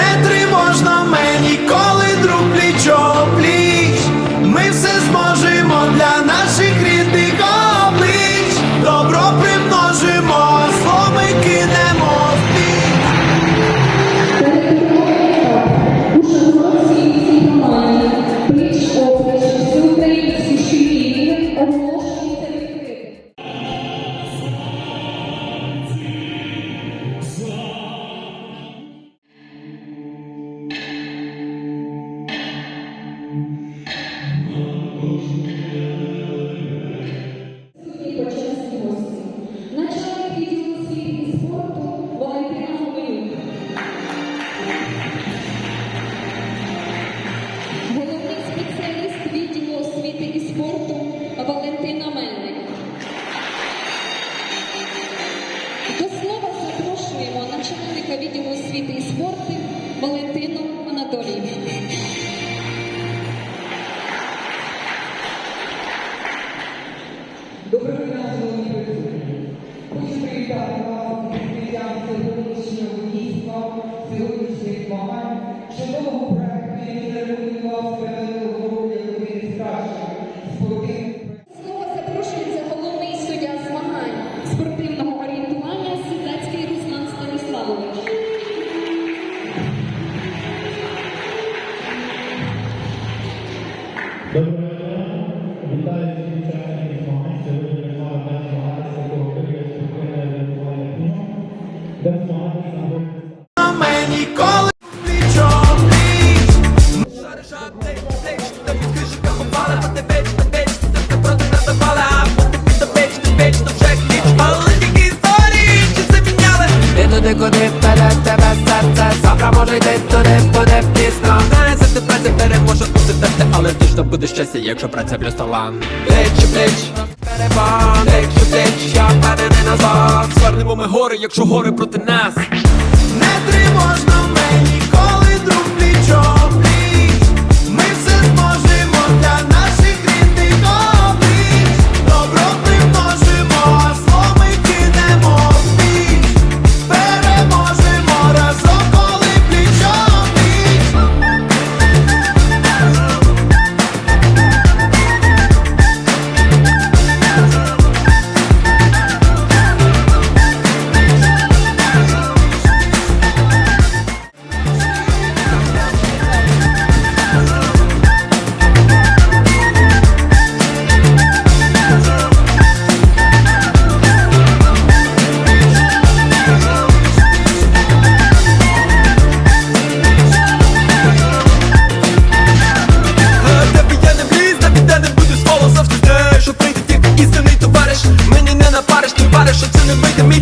Не тривожно мені, спорту Валентину Анатоліївну. Доброго дня, шановні присутні. Хочу привітати вас з відкриттям сьогоднішнього дійства, сьогоднішніх змагань, Доброго буде щастя, якщо праця плюс талант. Плеч, плеч, перебан. Плеч, плеч, я впевнений назад Звернемо ми гори, якщо гори проти нас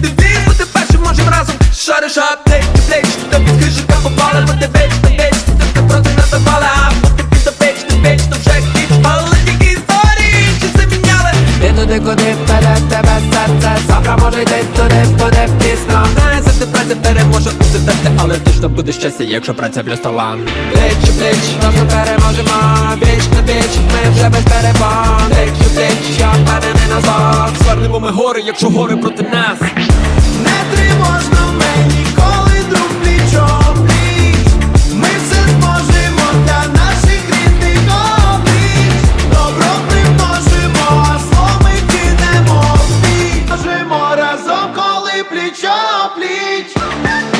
не вийде бути першим можем разом Шариш, а плеч, плеч, тобі хижика попала Бо ти веч, ти веч, ти ти проти під до печ, ти печ, то вже хіч Але тільки історії, чи це міняли? Ти туди, куди вперед тебе серце. Завтра може йти туди, буде пізно. Не за тебе це переможе у серце Але точно буде щастя, якщо праця плюс талант Плеч, плеч, разом переможемо. Віч на віч, ми вже без перебан Плеч, плеч, я впевнений назад Звернемо ми гори, якщо гори проти нас please.